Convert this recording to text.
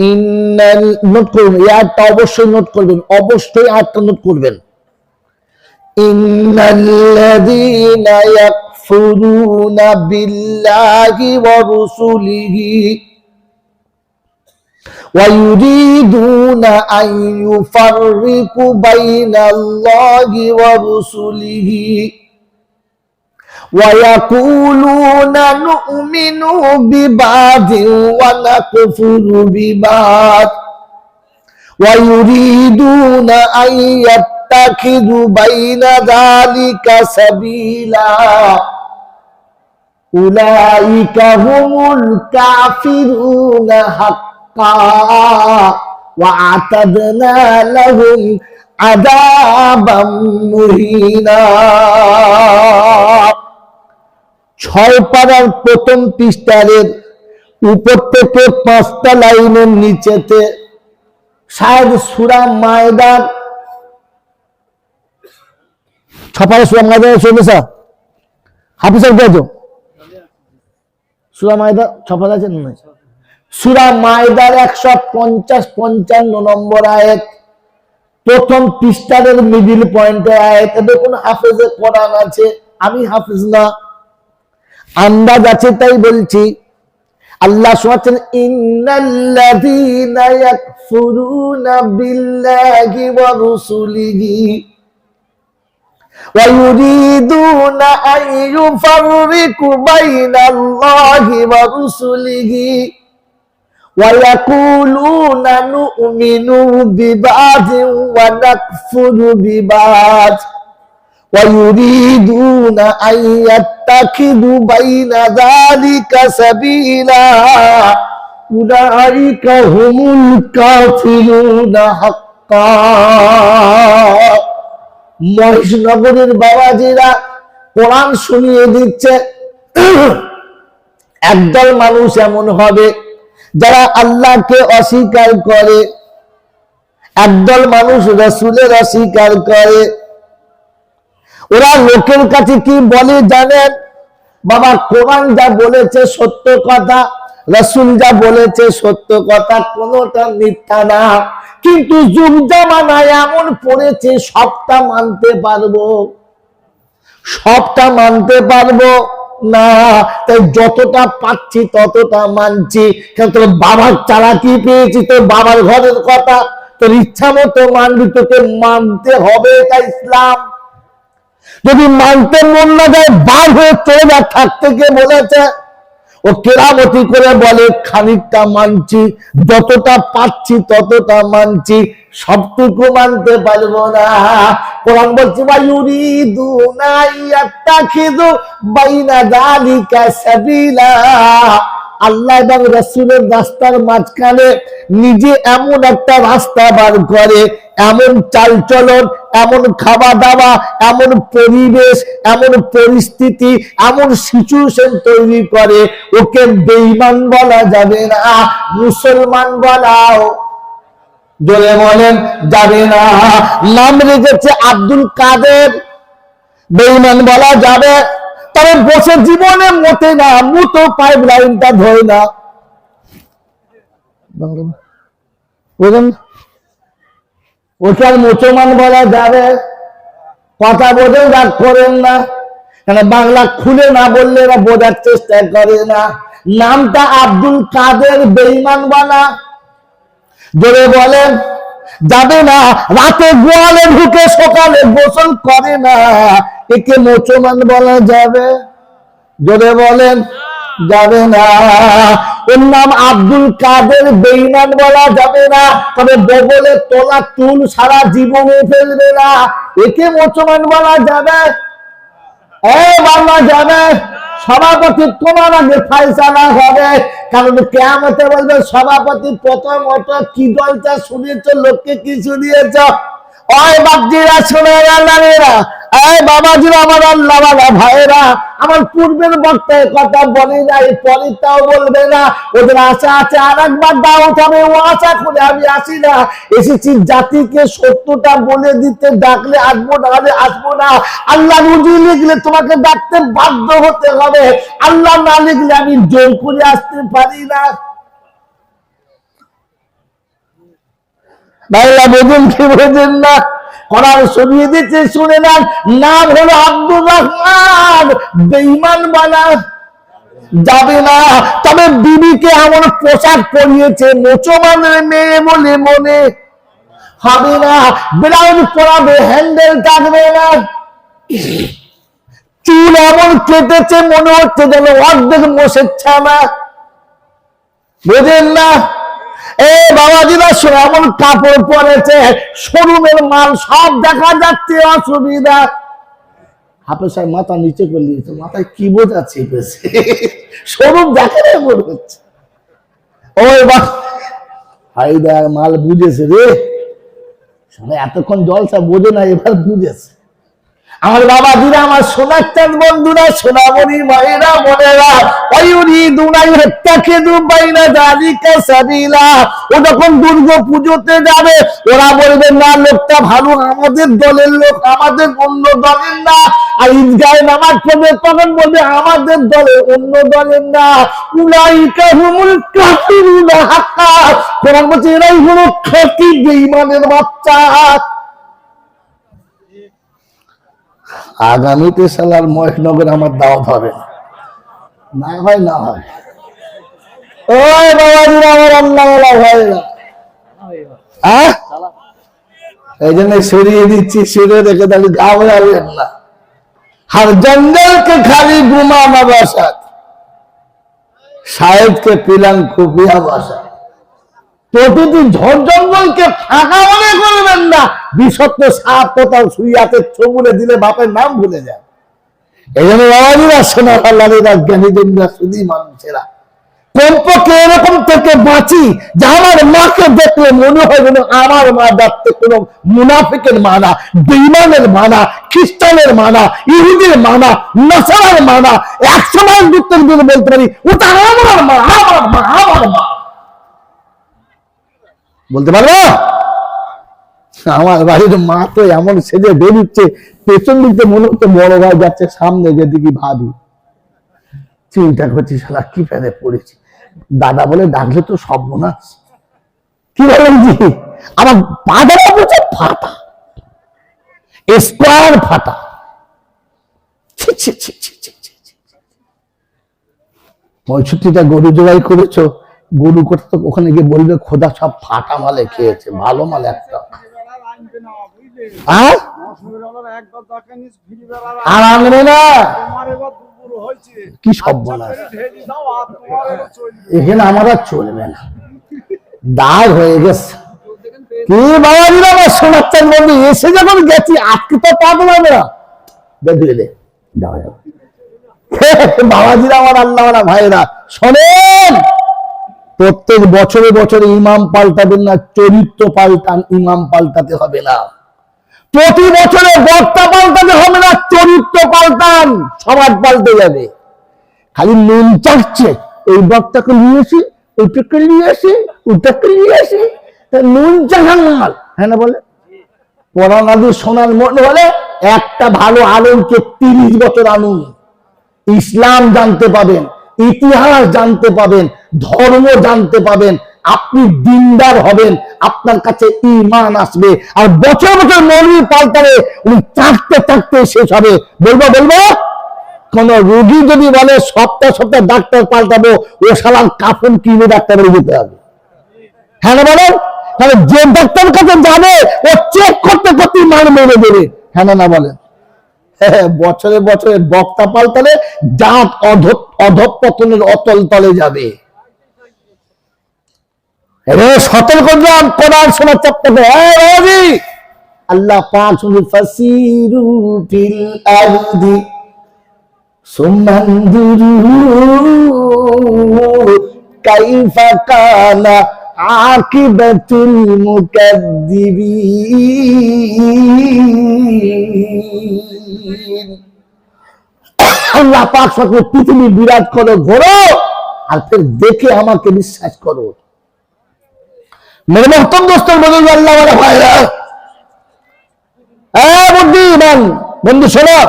ইন্নাল নোট করবেন এই আয়াতটা অবশ্যই নোট করবেন অবশ্যই আয়াতটা নোট করবেন ইন্নাল্লাযীনা ইয়াকফুরুনা বিল্লাহি ওয়া রুসুলিহি ويريدون أن يفرقوا بين الله ورسله ويقولون نؤمن ببعض ونكفر ببعض. ويريدون أن يتخذوا بين ذلك سبيلا. أولئك هم الكافرون حقا. وأعتدنا لهم عذابا مهينا. ছয় পাড়ার প্রথম পৃষ্ঠারের উপর থেকে পাঁচটা লাইনের নিচেতে শায়দ সুরা মায়দার ছপাড়া সুরা মায়দার চলেছে হাফিজ সাহেব তো সুরা মায়দা ছপাড়া আছে না সুরা মায়দার একশো পঞ্চাশ পঞ্চান্ন নম্বর আয়াত, প্রথম পৃষ্ঠারের মিডিল পয়েন্টে আয়াত। দেখুন হাফেজে কোরআন আছে, আমি হাফিজ না। আন্দাজ আছে তাই বলছি আল্লাহ শোনাচ্ছেন ইন্নাল্লাযীনা ইয়াকফুরুনা বিল্লাহি ওয়া রুসুলিহি ويريدون أن يفرقوا بين الله ورسله ويقولون نؤمن ببعض ونكفر ببعض ويريدون أن يتخذوا بين ذلك سبيلا أولئك هم الكافرون حقا মহেশনগরের বাবাজিরা কোরআন শুনিয়ে দিচ্ছে একদল মানুষ এমন হবে যারা আল্লাহকে অস্বীকার করে একদল মানুষ রসুলের অস্বীকার করে ওরা লোকের কাছে কি বলে জানেন? বাবা, কোরআন যা বলেছে সত্য কথা, রসুল যা বলেছে সত্য কথা, কোনটা মিথ্যা না। কিন্তু যুগ জামানায় এমন পড়েছে, সবটা মানতে পারব। সবটা মানতে পারব না। তাই যতটা পাচ্ছি, ততটা মানছি। কেন তোর বাবার চালাকি পেয়েছি, তোর বাবার ঘরের কথা? তোর ইচ্ছা মতো মানবি, তোকে মানতে হবে এটা ইসলাম। যদি মানতে মন না যায়, বার হয়ে চলে যা, থাকতে গিয়ে বলেছে? ও কেরামতি করে বলে, খানিকটা মানছি, যতটা পাচ্ছি ততটা মানছি, সবটুকু মানতে পারব না। কোরআন বলছে বা ইউরিদুনা ইয়াত্তাখিযু বাইনা যালিকা সাবিলা। আল্লাহ এবং রসুলের রাস্তার মাঝখানে নিজে এমন একটা রাস্তা বার করে, এমন চালচলন এমন খাওয়া দাওয়া এমন পরিবেশ, এমন পরিস্থিতি, এমন সিচুয়েশন তৈরি করে। ওকে বেইমান বলা যাবে না, মুসলমান বলাও। জোরে বলেন, যাবে না। নাম রেখেছে আব্দুল কাদের। বেইমান বলা যাবে। তবে বসে জীবনে মতে না মুতো পাইপ লাইনটা ধরে না। বুঝলেন ওকে আর মুসলমান বলা যাবে, কথা বোঝেন রাগ করেন না। কেন বাংলা খুলে না বললে এরা বোঝার চেষ্টা করে না। নামটা আব্দুল কাদের বেইমান বানা জোরে বলেন, যাবে না, রাতে গোয়ালে ঢুকে সকালে গোসল করে না, একে মুসলমান বলা যাবে। জোরে বলেন, যাবে না। ওর নাম আব্দুল কাদের বেইমান বলা যাবে না। তবে বগলে তোলা চুল সারা জীবনে ফেলবে না। একে মুসলমান বলা যাবে? এ বাংলা যাবে। সভাপতি তোমার আগে ফাইসালা হবে। কারণ কেমতে বলবে, সভাপতি প্রথমত কি দলটা শুনেছ, লোককে কি শুনিয়েছ? ওই বাপজিরা শুনে গেলামেরা এই বাবাজিরা আমার আল্লাহ আমার পূর্বের বক্তায় কথা বলে নাই পরিতাও বলবে না। ওদের আশা আছে আর একবার হবে ও আশা করে আমি আসি না। এসেছি জাতিকে সত্যটা বলে দিতে, ডাকলে আসব না, হলে আসব না। আল্লাহ রুজি লিখলে তোমাকে ডাকতে বাধ্য হতে হবে। আল্লাহ না লিখলে আমি জোর করে আসতে পারি না। বাংলা বোঝেন কি বোঝেন না? কোরআন সরিয়ে দিচ্ছে শুনে না নাম হলো আব্দুর রহমান। বেঈমান বানা যাবে না। তবে বিবিকে এমন পোশাক পরিয়েছে মুসলমানের মেয়ে বলে মনে হবে না। ব্লাউজ পরাবে, হ্যান্ডেল থাকবে না। চুল এমন কেটেছে, মনে হচ্ছে যেন অর্ধেক মোষের ছানা। বোঝেন না? এ কাপড় পরেছে, শোরুমের মাল সব দেখা যাচ্ছে মাথা নিচে করে মাথায় শোরুম হাইদার মাল বুঝেছে রে। এতক্ষণ জলসা বোঝে না, এবার বুঝেছে। আমার বাবা দিরা আমার সোনার চাঁদ বন্ধুরা, সোনামণি মায়েরা, বোনেরা, অয়ুরি দুনাই হত্যাকে দুবাই না দাদিকা সাবিলা ও যখন দুর্গা পুজোতে যাবে, ওরা বলবে, না, লোকটা ভালো, আমাদের দলের লোক, আমাদের অন্য দলের না। আর ঈদগায় নামাজ পড়বে, তখন বলবে, আমাদের দলে অন্য দলের না। উলাইকা হুমুল কাফিরুনা হাক্কা। কোরআন বলছে, এরাই হলো খাঁটি বেঈমানের বাচ্চা। আগামীতে সালার মহেশনগর আমার দাওয়াত হবে না। হয় না হয়। আমার আল্লাহ এই জন্য সরিয়ে দিচ্ছি রেখে তাহলে না। জঙ্গলকে খালি গুমা না সাহেবকে পিলাম খুপিয়া বাসা প্রতিদিন ঝড় জঙ্গলকে ফাঁকা মনে করে না বিষত্ব সাপ কোথাও সুইয়াতে চমুলে দিলে বাপের নাম ভুলে যায়। এই জন্য বাবাজিরা সোনার আল্লাহরা জ্ঞানীজনরা শুধুই মানুষেরা। কমপক্ষে এরকম থেকে বাঁচি, যে আমার মাকে দেখলে মনে হয় যেন আমার মা যাচ্ছে কোনো মুনাফিকের মানা বেইমানের মানা, খ্রিস্টানের মানা, ইহুদির মানা, নাসারার মানা এক সময় উত্তর দিয়ে বলতে পারি, ওটা আমার মা আমার মা আমার মা। বলতে পারব? আমার বাড়ির মা তো এমন সেজে বেরোচ্ছে, পেছন দিকে মনে হচ্ছে বড় ভাই যাচ্ছে, সামনে যেদিকে ভাবি। চিন্তা করছি সালা কি ফেলে পড়েছি? দাদা বলে ডাকলে তো সর্বনাশ কি বলেন জি? আমার পাদাটা বলছে ফাটা। স্কোয়ার ফাটা। পঁয়ষট্টিটা গরু জোগাই করেছ, গরু করতে ওখানে গিয়ে বলবে, খোদা সব ফাটা মালে খেয়েছে, ভালো মাল একটা। দাগ হয়ে গেছে। কি বাবা এসে যখন গেছি আজকে তো পাবো না বাবাজিরা, আমার আল্লাহ ভাইরা শোনেন। প্রত্যেক বছরে বছরে ইমাম পাল্টাবেন না, চরিত্র পাল্টান, ইমাম পাল্টাতে হবে না। প্রতি বছরে বক্তা পাল্টাতে হবে না, চরিত্র পাল্টান, সমাজ পাল্টে যাবে। খালি নুন চাচ্ছে, এই বক্তাকে নিয়ে আসি ওইটাকে নিয়ে আসি ওইটাকে নিয়ে আসি নুন মাল হ্যাঁ না বলে? পরানাদু সোনার মন বলে একটা ভালো আলমকে তিরিশ বছর আনুন। ইসলাম জানতে পাবেন। ইতিহাস জানতে পাবেন, ধর্ম জানতে পাবেন, আপনি দিনদার হবেন, আপনার কাছে ইমান আসবে। আর বছর বছর মৌলবি পাল্টাবে, উনি চাকতে চাকতে শেষ হবে। বলব বলব? কোন রোগী যদি বলে, সপ্তাহ সপ্তাহ ডাক্তার পাল্টাবো, ও সালাম কাফন কিনে ডাক্তারের যেতে হবে। হ্যাঁ না বলেন? তাহলে যে ডাক্তার কাছে যাবে, ও চেক করতে করতে মার মেরে দেবে। হ্যাঁ না বলেন। বছরে বছরে বক্তা পাল্টালে অধ- অধঃপতনের অতল তলে যাবে। সতর্ক করলাম কোরআন হ্যাঁ আল্লাহ শুনি ফাসিরু মুকাদ্দিবিন। আল্লাহ পাক সকল পৃথিবী বিরাট করো, ঘোরো, আর ফের দেখে আমাকে বিশ্বাস করো। মেরে মহতম দোস্তর বলুন আল্লাহ ভাইরা। হ্যাঁ বুদ্ধিমান, বন্ধু শোনো